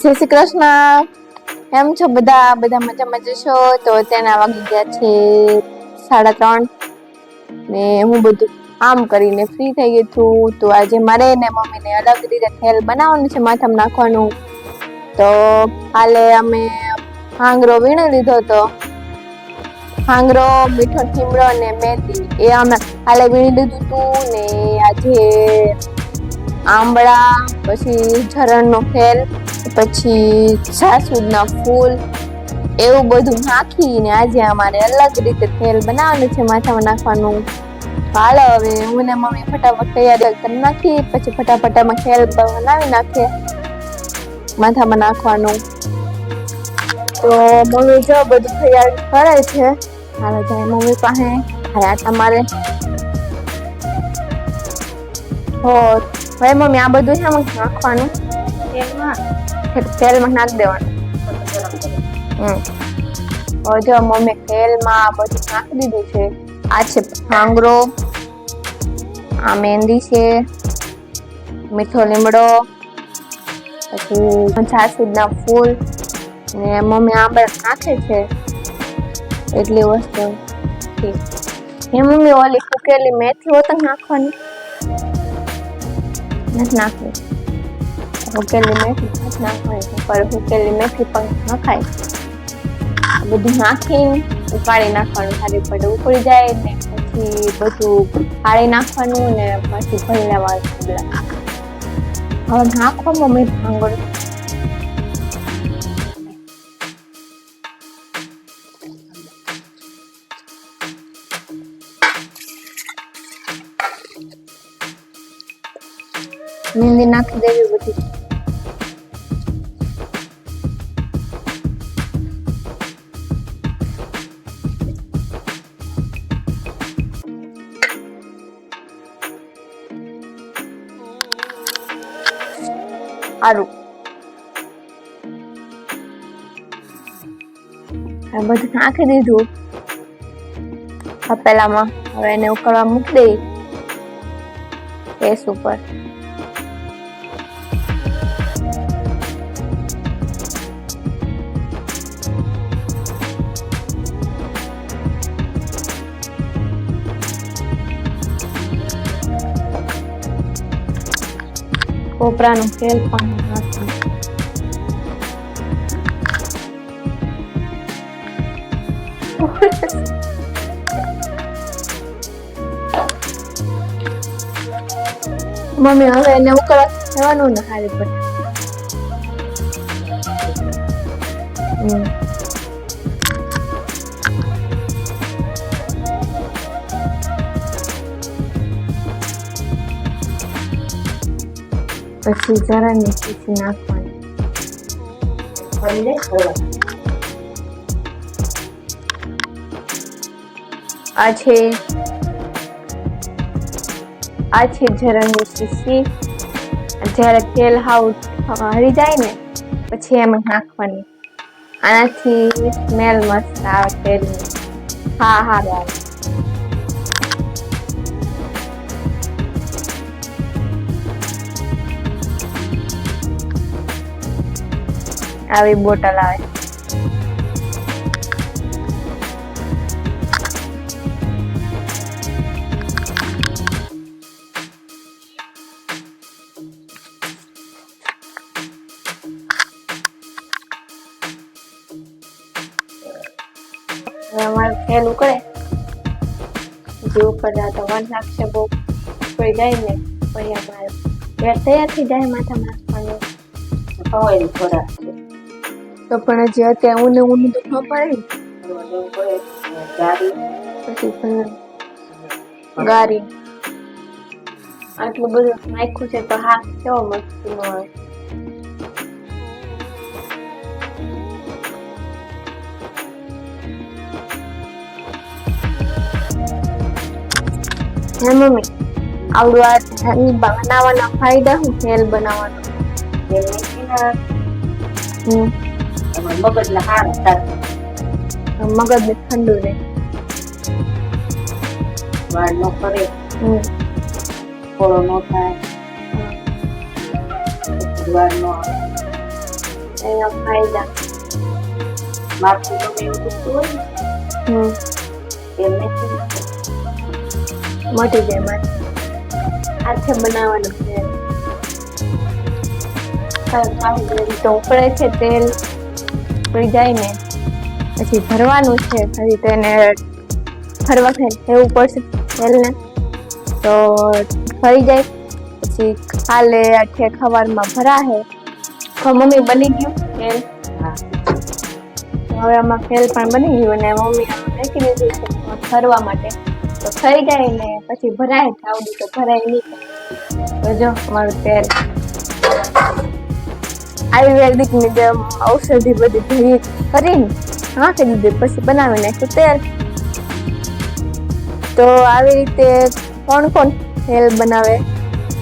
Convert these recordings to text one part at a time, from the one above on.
જય શ્રી કૃષ્ણ. કેમ છો બધા? બધા મજામાં જશો તો તેના વાગી ગયા છે સાડા ત્રણ. ને હું બધું આમ કરીને ફ્રી થઈ ગઈ છું. તો આજે મારે ને મમ્મીને અલગ રીતે ખેલ બનાવવાનું છે, માથામાં નાખવાનું. તો હાલે અમે હાંગરો વીણી લીધો તો હાંગરો મીઠો ઠીમડો ને મેથી એ અમે હાલે વીણી લીધું હતું ને આજે આંબળા, પછી ઝરણનો ખેલ પછી જાસૂદના ફૂલ એવું બધું નાખીને આજે અમારે અલગ રીતે તેલ બનાવવાનું છે, માથામાં નાખવાનું. હાલો, હવે હું ને મમ્મી ફટાફટ તૈયારી કરી નાખી પછી ફટાફટ એમાં ખેલ બનાવી નાખીએ. માથામાં નાખવાનું. તો મમ્મી જો બધું તૈયાર કરે છે, હાલો જાય મમ્મી પાસે. હારે તમારે. હો, હવે મમ્મી આ બધું શેમાં નાખવાનું? ઠીક તેલમાં નાખી દેવાનું. હવે જો મમ્મી તેલમાં બધું નાખી દીધું છે. આ છે ભાંગરો આ મહેંદી છે, મીઠો લીમડો, પછી જાસૂદના ફૂલ ને મમ્મી આ બધા નાખે છે. એટલી વસ્તુ. એ મમ્મી ઓલી ફૂકેલી મેથી હોત નાખવાની. નથી નાખવી. ફૂકેલી મેથી નથી નાખવાની ઉપર ફૂકેલી મેથી પણ નખાય બધું નાખીને ઉકાળી નાખવાનું સારી પડે ઉકળી જાય ને પછી બધું પાળી નાખવાનું ને પછી ભરી લેવાનું. હવે નાખો મમ્મી ભાંગળ નાખી દેવી બધી. સારું. હવે બધું નાખી દીધું. તપેલામાં હવે એને ઉકળવા મૂકી દઈ. ગેસ ઉપર. કોપરાનું તેલ પણ નાખવાનું મમ્મી હવે એને ઉકળવા થવાનું ને હારી પર હમ. પછી જરા ને નાખવાની. આ છે આ છે જરાની શીશી જ્યારે તેલ હાવ હરી જાય ને, પછી એમાં નાખવાની. આનાથી સ્મેલ મસ્ત આવે તેલની. હા હા આવે બોટલ આવે. અમારે અમારું કરે ઉકળે. જે ઉપર તો વન લાગશે બહુ કોઈ જાય ને, પછી અમારે તૈયાર થઈ જાય માથા નાખવાનું હોય થોડા તો પણ જે અત્યારે ઊને ઊનું ન પડે. પછી ગારી. આટલું બધું નાખ્યું છે તો હા કેવો મસ્ત નો હે મમ્મી આવડું આ આની બનાવવાના ફાયદા હું તેલ બનાવવાનો. મગજને હાર મગજ મગજને ઠંડુ રહે વાળ નો હમ ફોડો ન થાય વાળ નો એના ફાયદા માથું ગમે એવું દુખતું હોય ને મટી જાય છે તો છે તેલ ઉકળી જાય ને પછી ભરવાનું છે પછી તેને ફરવા થાય એવું પડશે તેલને તો ફરી જાય પછી કાલે આઠે ખવારમાં ભરાશે. તો મમ્મી બની ગયું તેલ હવે આમાં તેલ પણ બની ગયું અને મમ્મી નાખી દીધું છે ફરવા માટે. તો થઈ જાય ને પછી ભરાય આવડું તો ભરાય નહીં. તો જો મારું તેલ આયુર્વેદિકની ઔષધિ બધી ભેગી કરીને નાખી દીધી. પછી બનાવી નાખ્યું તેલ તો આવી રીતે કોણ કોણ તેલ બનાવે?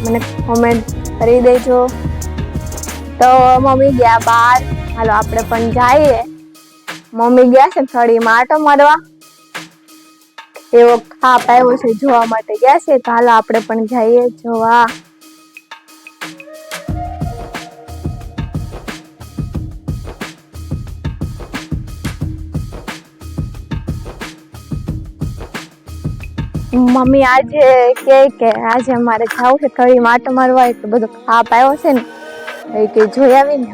મને કોમેન્ટ કરી દેજો. તો મમ્મી ગયા બહાર હાલો, આપણે પણ જઈએ. મમ્મી ગયા છે થળીમાં આટો મારવા. એવો ખાપ આવ્યો છે જોવા માટે. ગયા છે? તો હાલો, આપણે પણ જઈએ જોવા. મમ્મી આજે કે કે આજે મારે જવું છે કઈ માટ મારવા એટલે બધો ખાપ આવ્યો છે ને એ કે જોઈ આવીને.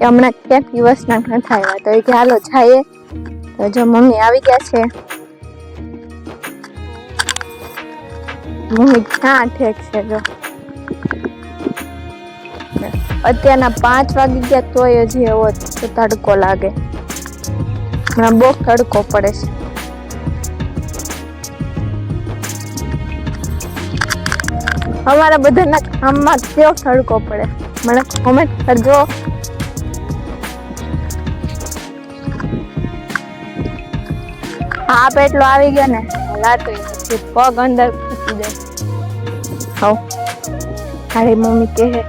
એ હમણાં ક્યાંક દિવસના નથી આવ્યા તો એ કે હાલો જઈએ. તો જો મમ્મી આવી ગયા છે. મમ્મી ક્યાં ઠેક છે જો. અત્યારના પાંચ વાગી ગયા તોય હજી એવો તડકો લાગે. હમણાં બહુ તડકો પડે છે. અમારા બધાના કામમાં કેવો તડકો પડે? મને કોમેન્ટ કરજો. હાપ એટલો આવી ગયો ને? પછી પગ અંદર ઘૂસી જાય. હવ. તારી મમ્મી કહે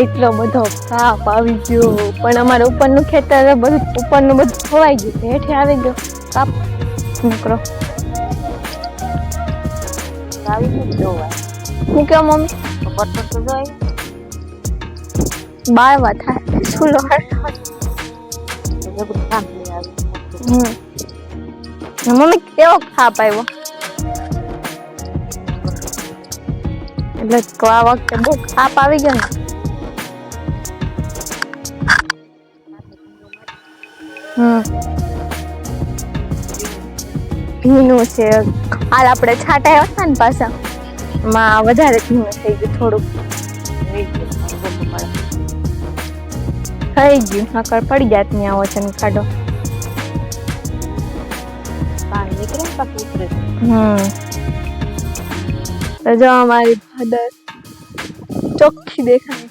એટલો બધો સાપ આવી ગયો. પણ અમારે ઉપરનું ખેતર બધું ઉપરનું બધું ખોવાઈ ગયું. હેઠે આવી ગયો. સાપ નીકળો. આવી ગયો જોવા. હું કહો મમ્મી? ખબર તો જોઈ બાર આવી. હમ. મમ્મી કેવો ખાપ આવ્યો? એટલે આ વખતે બહુ ખાપ આવી ગયો ને. હમ. ભીનું છે. હાલ આપણે છાંટા હતા ને પાછા. એમાં વધારે ધીમું થઈ ગયું થોડુંક. થઈ ગયું. નકર પડી જાત ત્યાં વચન કાઢો. હમ. જો અમારી ભાદર ચોખ્ખી દેખાય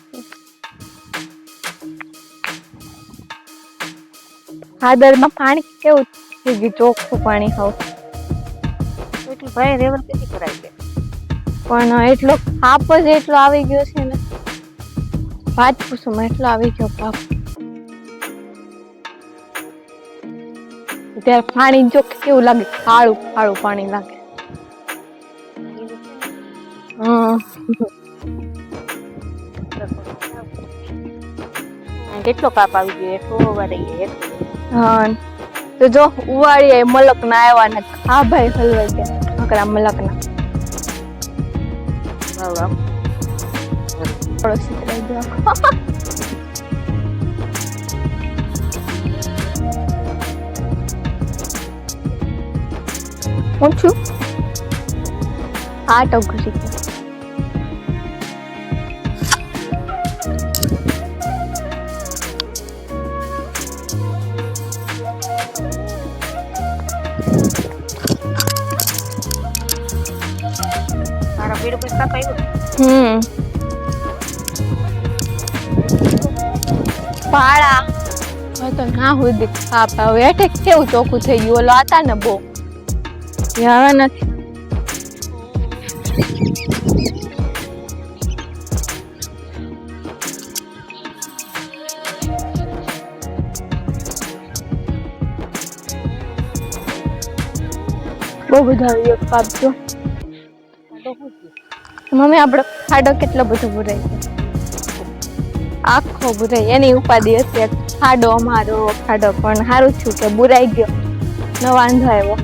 ભાદરમાં પાણી કેવું થઈ ગયું? ચોખ્ખું પાણી હાવ એટલું ભાઈ રેવર કેટલી કરાય છે પણ એટલો પાપ જ એટલો આવી ગયો છે ને. વાત પૂછું એટલો આવી ગયો પાપ. ત્યારે પાણી જો કેવું લાગે કાળું કાળું પાણી લાગે. કેટલો કાપ આવી ગયો એટલો એટલો હા. તો જો ઉવાળીએ મલક ના આવ્યા ને ખાભાઈ હલવાઈ ગયા. મકરા મલક ના Hello. lang. Parang si Trade ako. Won't you? પેડ પર કાપ આવ્યો? હમ. પાળા. હવે તો ના સુધી ખાપ આવે. એટલે કેવું ચોખ્ખું થઈ ગયું? ઓલો હતા ને બહુ. હવે નથી. બહુ બધા આવ્યો પાપ જો. તો શું થયું? મમ્મી આપણો ખાડો કેટલો બધો ભરાય છે. આખો ભરાય. એની ઉપાધિ હશે. ખાડો અમારો ખાડો પણ સારું છું કે બુરાઈ ગયો. ન વાંધો આવ્યો.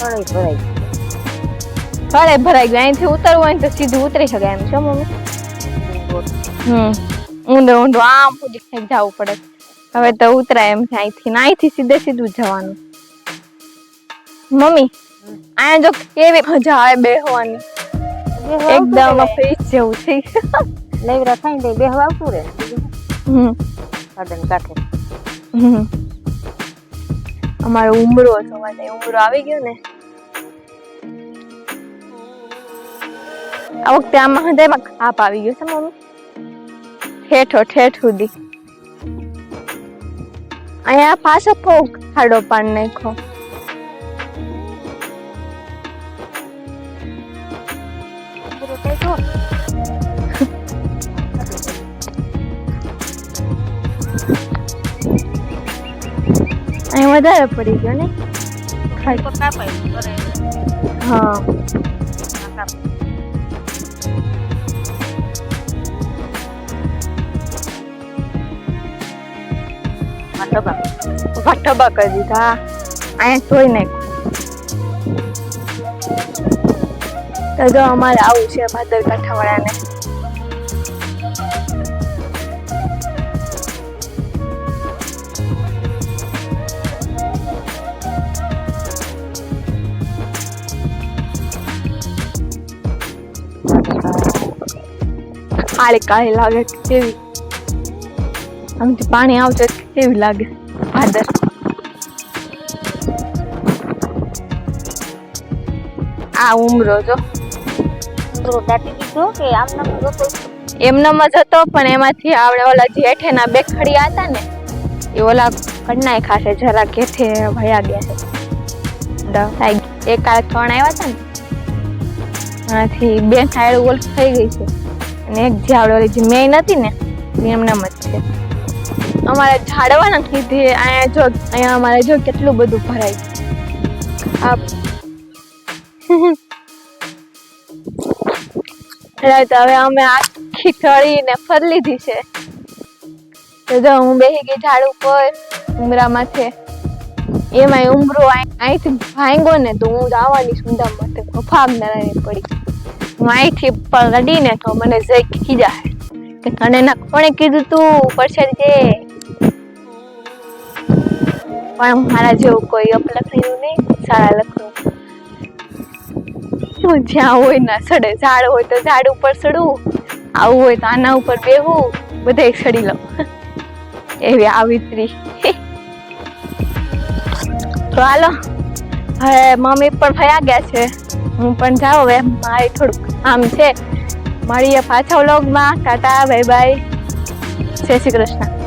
ભરાય ભરાઈ ગયો. ભરાઈ ગયું. અહીંથી ઉતરવું હોય તો સીધું ઉતરી શકાય એમ છો મમ્મી? હમ. ઊંડો ઊંડો. આમ સુધી ક્યાંક જવું પડે. હવે તો ઉતરાય એમ છે અહીંથી ને અહીંથી સીધે સીધું જવાનું. મમ્મી અહીંયા જો કેવી મજા આવે બેહવાની. એકદમ ફ્રીજ જેવું છે. લેવરા થાય ને બેહવા આવતું રે. હમ. ગાર્ડન કાંઠે. હમ. અમારો ઉમરો સવારે ઉમરો આવી ગયો ને. આ વખતે આમાં હૃદયમાં ખાપ આવી ગયો છે મમ્મી? ઠેઠો ઠેઠ સુધી. અહીંયા પાછો બહુ ખાડો પાડ નાખ્યો. વધારે પડી ગયો ને? હા. વટબા કરી દીધા. અહીંયા ધોઈ નાખ્યું. તો જો અમારે આવું છે ભાદર કાંઠાવાળાને કાળી કાળી લાગે કેવી? આમથી પાણી આવતું કેવી લાગે? ભાદર આ ઉમરો જો. એમનામાં દાટી દીધો કે આમ નામ લોકો એમનામ જ હતો પણ એમાંથી આપણે ઓલા જેઠેના બે ખડિયા હતા ને એ ઓલા કડનાય ખાશે જરા કેથે ભયા ગયા છે. એક કાલે ત્રણ આવ્યા હતા ને એનાથી બે સાઈડ ઓલ થઈ ગઈ છે. અને એક ઝાડવાળી જે મેઇન હતી ને, એ છે. અમારે ઝાડવાના નથી અહીંયા જો, અહીંયા અમારે જો કેટલું બધું ભરાય આ તો હવે અમે આખી થળીને ફરી લીધી છે. તો જો હું બેસી ગઈ ઝાડ ઉપર, ઉમરા માથે. એમાંય ઉમરો અહીંથી ભાંગો ને તો હું આવવાની સુંદા માથે ફાગ નારાયણ પડી. હું અહીંથી તો મને જઈ ખીજા કે તને ના કોણે કીધું તું? પરસેડ જે. પણ મારા જેવું કોઈ અપલખેલું નહીં, સારા લખું જ્યાં હોય ના સડે, ઝાડ હોય તો ઝાડ ઉપર સડું, આવું હોય તો આના ઉપર બેહવું બધે સડી લઉં. એવી આવિત્રી. તો હાલો, હવે મમ્મી પણ ફયા ગયા છે. હું પણ જાઉં હવે. મારે થોડુંક આમ છે. મળીએ પાછા વ્લોગમાં ટાટા બાય બાય જય શ્રી કૃષ્ણ.